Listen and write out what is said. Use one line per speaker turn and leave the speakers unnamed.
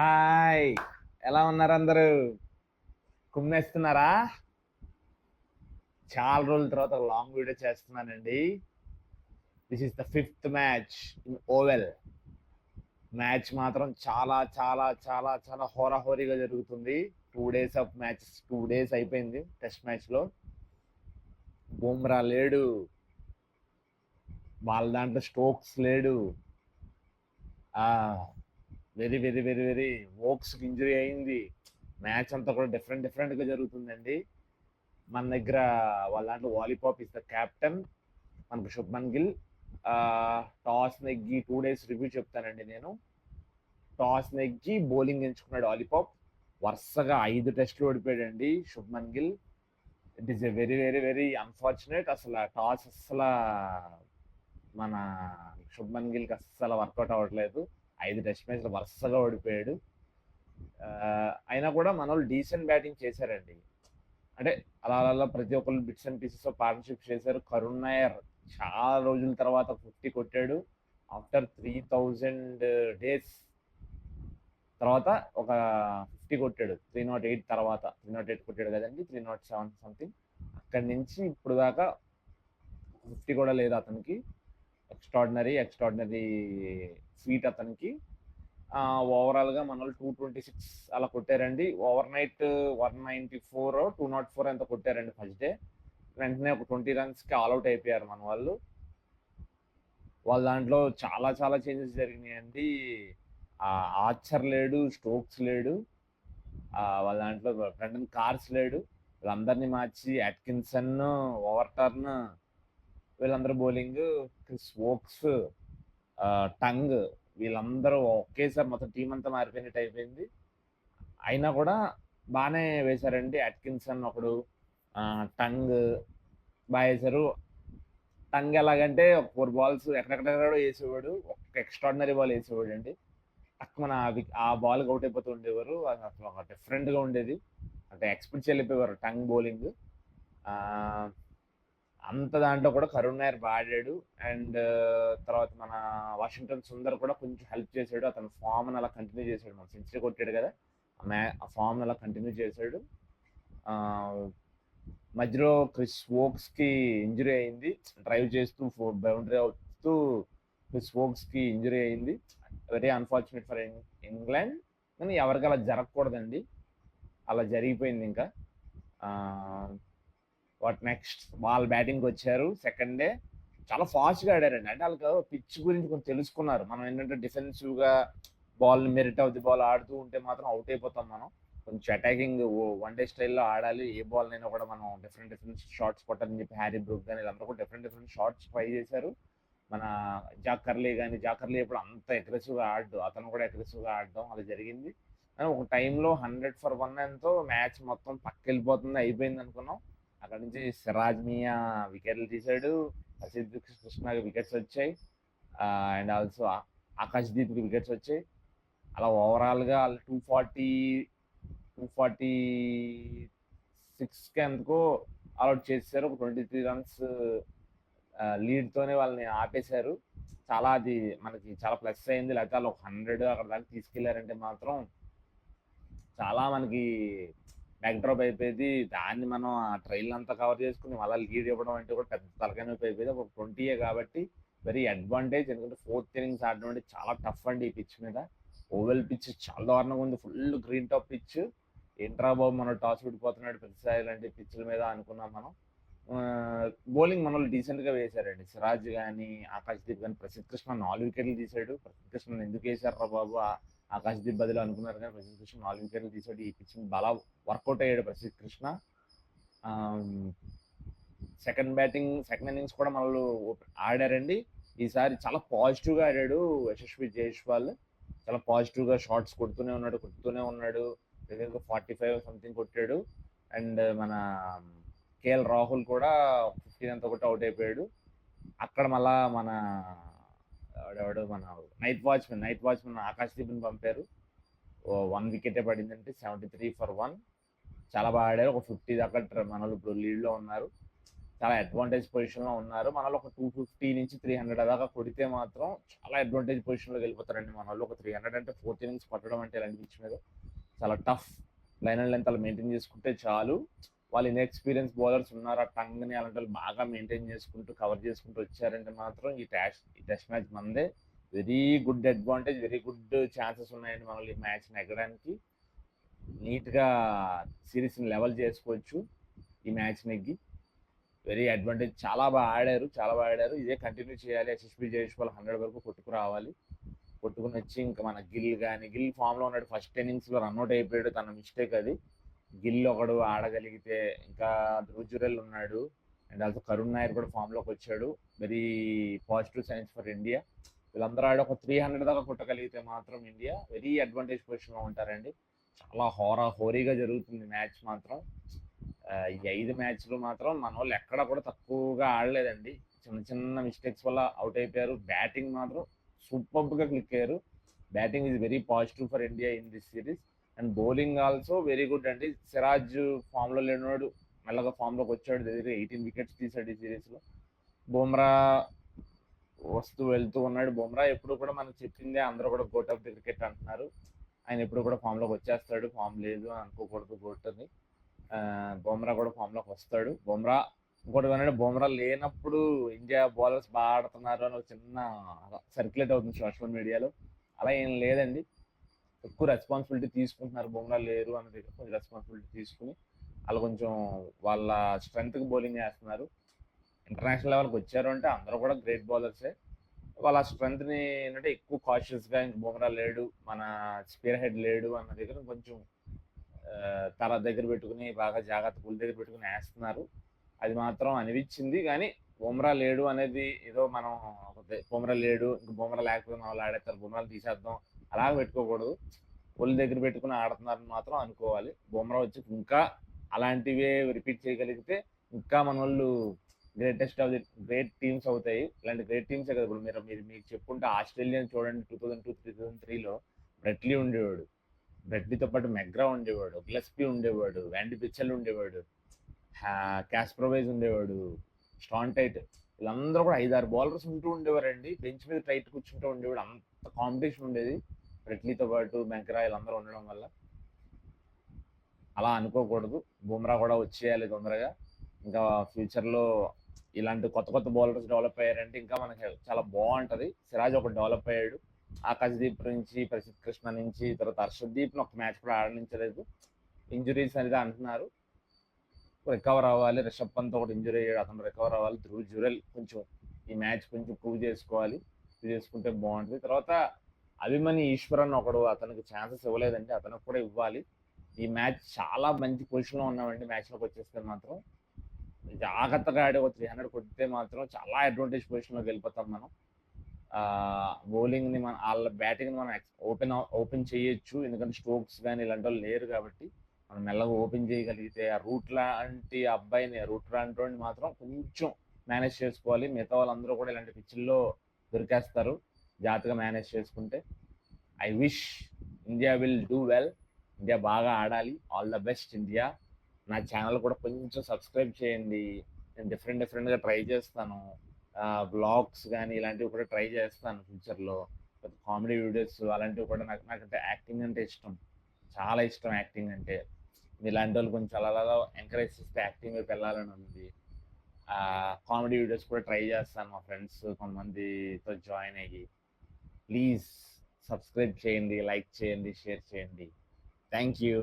Hi. ఎలా ఉన్నారు అందరూ? కుమ్మేస్తున్నారా? చాలా రోజుల తర్వాత లాంగ్ వీడియో చేస్తున్నానండి. This is the fifth match in Oval match మాత్రం చాలా చాలా చాలా చాలా హోరాహోరీగా జరుగుతుంది. Two days of match two days అయిపోయింది టెస్ట్ మ్యాచ్లో బుమ్రా లేడు. వాళ్ళ దాంట్లో స్టోక్స్ లేడు. వెరీ వెరీ వెరీ వెరీ వోక్స్కి ఇంజరీ అయింది. మ్యాచ్ అంతా కూడా డిఫరెంట్ డిఫరెంట్గా జరుగుతుందండి. మన దగ్గర వాళ్ళ దాంట్లో వాలీపాప్ ఇస్ ద క్యాప్టెన్. మనకు శుభ్మన్ గిల్ టాస్ నెగ్గి టూ డేస్ రివ్యూ చెప్తానండి నేను. టాస్ నెగ్గి బౌలింగ్ ఎంచుకున్నాడు వాలీపాప్. వరుసగా ఐదు టెస్టులు ఓడిపోయాడండి Shubman Gill it is a very very very unfortunate అసలు టాస్ అస్సలు మన శుభ్మన్ గిల్కి అస్సలు వర్కౌట్ అవ్వట్లేదు. ఐదు టెస్ట్ మ్యాచ్లు వరుసగా ఓడిపోయాడు. అయినా కూడా మన వాళ్ళు డీసెంట్ బ్యాటింగ్ చేశారండి. అంటే అలా అలా అలా ప్రతి ఒక్కరు బిట్స్ అండ్ పీసెస్ పార్ట్నర్షిప్ చేశారు. కరుణ్ నాయర్ చాలా రోజుల తర్వాత ఫిఫ్టీ కొట్టాడు. ఆఫ్టర్ త్రీ థౌజండ్ డేస్ తర్వాత ఒక ఫిఫ్టీ కొట్టాడు. త్రీ నాట్ ఎయిట్ తర్వాత. త్రీ నాట్ ఎయిట్ కొట్టాడు కదండి. త్రీ నాట్ సెవెన్ సంథింగ్ అక్కడి నుంచి ఇప్పుడు దాకా ఫిఫ్టీ కూడా లేదు అతనికి. ఎక్స్ట్రాడినరీ ఎక్స్ట్రాడినరీ ఫీట్ అతనికి. ఓవరాల్గా మన వాళ్ళు టూ ట్వంటీ సిక్స్ అలా కొట్టారండి. Overnight one ninety four two not four ఎంత కొట్టారండి ఫస్ట్ డే వెంటనే ఒక ట్వంటీ రన్స్కి ఆల్అవుట్ అయిపోయారు మన వాళ్ళు. వాళ్ళ దాంట్లో చాలా చాలా చేంజెస్ జరిగినాయండి. ఆర్చర్ లేడు స్టోక్స్ లేడు. వాళ్ళ దాంట్లో బ్రెండన్ కార్స్ లేడు. వీళ్ళందరినీ మార్చి అట్కిన్సన్ ఓవర్టర్న్ వీళ్ళందరూ బౌలింగ్ క్రిస్ టంగ్ వీళ్ళందరూ ఒకేసారి మొత్తం టీం అంతా మారిపోయినట్టు అయిపోయింది. అయినా కూడా బాగానే వేశారండి. అట్కిన్సన్ ఒకడు టంగ్ బాగా వేశారు. టంగ్ ఎలాగంటే ఫోర్ బాల్స్ ఎక్కడెక్కడ వేసేవాడు. ఒక్క ఎక్స్ట్రాడినరీ బాల్ వేసేవాడు అండి మన ఆ బాల్ అవుట్ అయిపోతూ ఉండేవారు. అది అసలు ఒక డిఫరెంట్గా ఉండేది. అంటే ఎక్స్పెక్ట్ వెళ్ళిపోయేవారు టంగ్ బౌలింగ్ అంత దాంట్లో కూడా కరుణ్ నాయర్ బాగా ఆడాడు అండ్ తర్వాత మన వాషింగ్టన్ సుందర్ కూడా కొంచెం హెల్ప్ చేశాడు. అతను ఫామ్ అలా కంటిన్యూ చేశాడు. మన సెంచరీ కొట్టాడు కదా ఆ మ్యా ఆ ఫామ్ అలా కంటిన్యూ చేశాడు. మధ్యలో క్రిస్ వోక్స్కి ఇంజరీ అయింది. డ్రైవ్ చేస్తూ బౌండరీ అవుతూ క్రిస్ వోక్స్కి ఇంజరీ అయింది. Very unfortunate for England. కానీ ఎవరికి అలా జరగకూడదండి. అలా జరిగిపోయింది ఇంకా. What next? బాల్ బ్యాటింగ్కి వచ్చారు సెకండ్ డే. చాలా ఫాస్ట్గా ఆడారండి. అంటే వాళ్ళకి పిచ్ గురించి కొంచెం తెలుసుకున్నారు. మనం ఏంటంటే డిఫెన్సివ్గా ball merit of the ball ఆడుతూ ఉంటే మాత్రం అవుట్ అయిపోతాం మనం. కొంచెం అటాకింగ్ వన్ డే స్టైల్లో ఆడాలి. ఏ బాల్ అయినా కూడా మనం డిఫరెంట్ డిఫరెంట్ షార్ట్స్ కొట్టాలని చెప్పి హ్యారీ బ్రూక్ కానీ వీళ్ళందరూ కూడా డిఫరెంట్ డిఫరెంట్ షార్ట్స్ ట్రై చేశారు. మన జాకర్లీ కానీ జాకర్లీ ఎప్పుడు అంత అగ్రెసివ్గా ఆడు అతను కూడా అగ్రెసివ్గా ఆడడం అది జరిగింది. కానీ ఒక టైంలో హండ్రెడ్ ఫర్ వన్ ఎంతో మ్యాచ్ మొత్తం పక్క వెళ్ళిపోతుంది అయిపోయింది అనుకున్నాం. అక్కడ నుంచి సిరాజ్ మియా వికెట్లు తీశాడు. ప్రసిద్ధ్ కృష్ణకి వికెట్స్ వచ్చాయి. అండ్ ఆల్సో ఆకాష్ దీప్కి వికెట్స్ వచ్చాయి. అలా ఓవరాల్గా టూ ఫార్టీ టూ ఫార్టీ సిక్స్కి ఎందుకో ఆల్అౌట్ చేశారు. ఒక ట్వంటీ త్రీ రన్స్ లీడ్తోనే వాళ్ళని ఆపేశారు. చాలా అది మనకి చాలా ప్లస్ అయింది. లేకపోతే వాళ్ళు ఒక హండ్రెడ్ అక్కడ దాకా తీసుకెళ్ళారంటే మాత్రం చాలా మనకి బ్యాక్డ్రాప్ అయిపోయింది. దాన్ని మనం ఆ ట్రైల్ అంతా కవర్ చేసుకుని మళ్ళీ లీడ్ ఇవ్వడం అంటే కూడా పెద్ద తలకాయ అయిపోయింది. ఒక ట్వంటీయే కాబట్టి వెరీ అడ్వాంటేజ్ ఎందుకంటే ఫోర్త్ ఇన్నింగ్స్ ఆడడం అంటే చాలా టఫ్ అండి ఈ పిచ్ మీద. ఓవెల్ పిచ్ చాలా దారుణంగా ఉంది. ఫుల్ గ్రీన్ టాప్ పిచ్ ఏంట్రా బాబు మనం టాస్ విడిపోతున్నాడు ప్రతిసారి లాంటి పిచ్ల మీద అనుకున్నాం మనం. బౌలింగ్ మనల్ని డీసెంట్గా వేశారండి. సిరాజ్ కానీ ఆకాశ్దీప్ కానీ ప్రసిద్ధ్ కృష్ణ నాలుగు వికెట్లు తీశాడు. ప్రసిద్ధ్ కృష్ణ ఎందుకు వేశారా బాబు? ఆకాశ ఆకాష్ దీప్ అనుకున్నారు కానీ ప్రసిద్ధ కృష్ణ నాలుగు వికెట్లు తీసుకొని ఇప్పించింది బాగా వర్కౌట్ అయ్యాడు Prasidh Krishna second batting second innings కూడా మనల్ని ఆడారండి. ఈసారి చాలా పాజిటివ్గా ఆడాడు యశస్వి జైష్వాల్ చాలా పాజిటివ్గా షార్ట్స్ కొడుతూనే ఉన్నాడు కొడుతూనే ఉన్నాడు. ఫార్టీ ఫైవ్ సంథింగ్ కొట్టాడు. అండ్ మన కేఎల్ రాహుల్ కూడా ఫిఫ్టీన్ అంతా కొట్టి అవుట్ అయిపోయాడు. అక్కడ మళ్ళా మన ఎవడెవడో మన నైట్ వాచ్మెన్ నైట్ వాచ్మెన్ ఆకాశదీప్ని పంపారు. వన్ వికెటే పడిందంటే సెవెంటీ త్రీ ఫర్ వన్ చాలా బాగా ఆడారు. ఒక ఫిఫ్టీ దాకా ట్ర- మన ఇప్పుడు లీడ్లో ఉన్నారు. చాలా అడ్వాంటేజ్ పొజిషన్లో ఉన్నారు. మనలో ఒక టూ ఫిఫ్టీ నుంచి త్రీ హండ్రెడ్ దాకా కొడితే మాత్రం చాలా అడ్వాంటేజ్ పొజిషన్లోకి వెళ్ళిపోతారండి మన ఒక త్రీ హండ్రెడ్ అంటే ఫోర్త్ ఇన్నింగ్స్ పట్టడం అంటే ఇలాంటి పిచ్ మీద. చాలా టఫ్ లైన్ అండ్ లెంత్ అలా మెయింటైన్ చేసుకుంటే చాలు. వాళ్ళు ఇన్ఎక్స్పీరియన్స్ బౌలర్స్ ఉన్నారు ఆ టంగ్ని అలాంటి వాళ్ళు బాగా మెయింటైన్ చేసుకుంటూ కవర్ చేసుకుంటూ వచ్చారంటే మాత్రం ఈ టెస్ట్ ఈ టెస్ట్ మ్యాచ్ మందే. Very good advantage very good chances ఉన్నాయండి మనల్ని ఈ మ్యాచ్ నెగ్గడానికి నీట్గా సిరీస్ని లెవెల్ చేసుకోవచ్చు ఈ మ్యాచ్ నెగ్గి వెరీ అడ్వాంటేజ్ చాలా బాగా ఆడారు చాలా బాగా ఆడారు. ఇదే కంటిన్యూ చేయాలి. ఎస్ఎస్పి జయశ్వాల్ హండ్రెడ్ వరకు కొట్టుకురావాలి కొట్టుకుని వచ్చి ఇంకా మన గిల్ కానీ గిల్ ఫామ్లో ఉన్నాడు. ఫస్ట్ ఇన్నింగ్స్లో రన్అట్ అయిపోయాడు. తన మిస్టేక్ అది. గిల్ ఒకడు ఆడగలిగితే ఇంకా ధ్రుజురెల్ ఉన్నాడు. అండ్ ఆల్సో కరుణ్ నాయర్ కూడా ఫామ్లోకి వచ్చాడు. Very positive signs for India. వీళ్ళందరూ ఆడ ఒక త్రీ హండ్రెడ్ దాకా కొట్టగలిగితే మాత్రం ఇండియా వెరీ అడ్వాంటేజ్ పొజిషన్లో ఉంటారండి. చాలా హోరా హోరీగా జరుగుతుంది మ్యాచ్ మాత్రం. ఈ ఐదు మ్యాచ్లు మాత్రం మన వాళ్ళు ఎక్కడ కూడా తక్కువగా ఆడలేదండి. చిన్న చిన్న మిస్టేక్స్ వల్ల అవుట్ అయిపోయారు. బ్యాటింగ్ మాత్రం సూపర్గా క్లిక్ అయ్యారు. Batting is very positive for India in this series and bowling also very good అండి. సిరాజ్ ఫామ్లో లేనివాడు మెల్లగా ఫామ్లోకి వచ్చాడు. దగ్గర ఎయిటీన్ వికెట్స్ తీసాడు ఈ సిరీస్లో బుమ్రా వస్తూ వెళ్తూ ఉన్నాడు. బుమ్రా ఎప్పుడు కూడా మనం చెప్పిందే అందరూ కూడా గోట్ ఆఫ్ ది క్రికెట్ అంటున్నారు. ఆయన ఎప్పుడు కూడా ఫామ్లోకి వచ్చేస్తాడు. ఫామ్ లేదు అని అనుకోకూడదు గోట్ అని బుమ్రా కూడా ఫామ్లోకి వస్తాడు. బుమ్రా ఇంకోటి ఏంటంటే బుమ్రా లేనప్పుడు ఇండియా బౌలర్స్ బాగా ఆడుతున్నారు అని ఒక చిన్న సర్క్యులేట్ అవుతుంది సోషల్ మీడియాలో అలా ఏం లేదండి. ఎక్కువ రెస్పాన్సిబిలిటీ తీసుకుంటున్నారు బుమ్రా లేరు అన్న దగ్గర కొంచెం రెస్పాన్సిబిలిటీ తీసుకుని వాళ్ళు కొంచెం వాళ్ళ స్ట్రెంగ్త్కి బౌలింగ్ చేస్తున్నారు. ఇంటర్నేషనల్ లెవెల్కి వచ్చారు అంటే అందరూ కూడా గ్రేట్ బౌలర్సే వాళ్ళ స్ట్రెంగ్త్ని ఏంటంటే ఎక్కువ కాషియస్గా ఇంక బుమ్రా లేడు మన స్పీర్ హెడ్ లేడు అన్న దగ్గర కొంచెం తల దగ్గర పెట్టుకుని బాగా జాగ్రత్త పుల్ దగ్గర పెట్టుకుని వేస్తున్నారు. అది మాత్రం అనిపించింది కానీ బుమ్రా లేడు అనేది ఏదో మనం బుమ్రా లేడు ఇంక బుమ్రా లేకపోతే మన వాళ్ళు ఆడేస్తారు బుమ్రాలు తీసేద్దాం అలా పెట్టుకోకూడదు. ఒళ్ళు దగ్గర పెట్టుకుని ఆడుతున్నారని మాత్రం అనుకోవాలి. బుమ్రా వచ్చి ఇంకా అలాంటివే రిపీట్ చేయగలిగితే ఇంకా మన వాళ్ళు greatest of the great teams అవుతాయి. ఇలాంటి గ్రేట్ టీమ్సే కదా ఇప్పుడు. మీరు మీరు మీకు చెప్పుకుంటే ఆస్ట్రేలియన్ చూడండి two thousand two three thousand త్రీలో బ్రెట్లీ ఉండేవాడు. బ్రెట్లీతో పాటు మెగ్రా ఉండేవాడు గ్లెస్పీ ఉండేవాడు వ్యాండి పిచ్చల్ ఉండేవాడు క్యాస్ప్రోవైజ్ ఉండేవాడు స్టాంటైట్ వీళ్ళందరూ కూడా ఐదారు బౌలర్స్ ఉంటూ ఉండేవారండి. బెంచ్ మీద టైట్ కూర్చుంటూ ఉండేవాడు. అంత కాంపిటీషన్ ఉండేది. రెట్లీతో పాటు మెగ్రా అందరూ ఉండడం వల్ల అలా అనుకోకూడదు. బుమ్రా కూడా వచ్చేయాలి తొందరగా. ఇంకా ఫ్యూచర్లో ఇలాంటి కొత్త కొత్త బౌలర్స్ డెవలప్ అయ్యారంటే ఇంకా మనకి చాలా బాగుంటుంది. సిరాజ్ ఒక డెవలప్ అయ్యాడు. ఆకాశదీప్ నుంచి ప్రసిద్ధ్ కృష్ణ నుంచి తర్వాత హర్షదీప్ ఒక మ్యాచ్ కూడా ఆడనించలేదు ఇంజురీస్ అనేది అంటున్నారు. రికవర్ అవ్వాలి. రిషబ్ పంత్ ఒకటి ఇంజురీ అయ్యాడు. అతను రికవర్ అవ్వాలి. ధ్రువ్ జురెల్ కొంచెం ఈ మ్యాచ్ కొంచెం ప్రూవ్ చేసుకోవాలి. ప్రూవ్ చేసుకుంటే బాగుంటుంది. తర్వాత అభిమని ఈశ్వరన్ ఒకడు అతనికి ఛాన్సెస్ ఇవ్వలేదండి అతనికి కూడా ఇవ్వాలి. ఈ మ్యాచ్ చాలా మంచి పొజిషన్లో ఉన్నామండి మ్యాచ్లోకి వచ్చేస్తే మాత్రం జాగ్రత్తగా ఆడి ఒక త్రీ హండ్రెడ్ కొడితే మాత్రం చాలా అడ్వాంటేజ్ పొజిషన్లోకి వెళ్ళిపోతాం మనం. బౌలింగ్ని మన వాళ్ళ బ్యాటింగ్ని మనం ఓపెన్ ఓపెన్ చేయొచ్చు. ఎందుకంటే స్ట్రోక్స్ కానీ ఇలాంటి వాళ్ళు లేరు కాబట్టి మనం మెల్లగా ఓపెన్ చేయగలిగితే ఆ రూట్ లాంటి అబ్బాయిని రూట్ లాంటి వాడిని మాత్రం కొంచెం మేనేజ్ చేసుకోవాలి. మిగతా వాళ్ళందరూ కూడా ఇలాంటి పిచ్చిల్లో దొరికేస్తారు. జాగ్రత్తగా మేనేజ్ చేసుకుంటే I wish India will do well India బాగా ఆడాలి. ఆల్ ద బెస్ట్ ఇండియా నా ఛానల్ కూడా కొంచెం సబ్స్క్రైబ్ చేయండి. నేను డిఫరెంట్ డిఫరెంట్గా ట్రై చేస్తాను. బ్లాగ్స్ కానీ ఇలాంటివి కూడా ట్రై చేస్తాను ఫ్యూచర్లో కామెడీ వీడియోస్ అలాంటివి కూడా నాకు నాకంటే యాక్టింగ్ అంటే ఇష్టం. చాలా ఇష్టం యాక్టింగ్ అంటే. ఇలాంటి వాళ్ళు కొంచెం అలా ఎంకరేజ్ చేస్తే యాక్టింగ్ వైపు వెళ్ళాలని ఉంది. కామెడీ వీడియోస్ కూడా ట్రై చేస్తాను మా ఫ్రెండ్స్ కొంతమందితో జాయిన్ అయ్యి. ప్లీజ్ సబ్స్క్రైబ్ చేయండి లైక్ చేయండి షేర్ చేయండి. Thank you.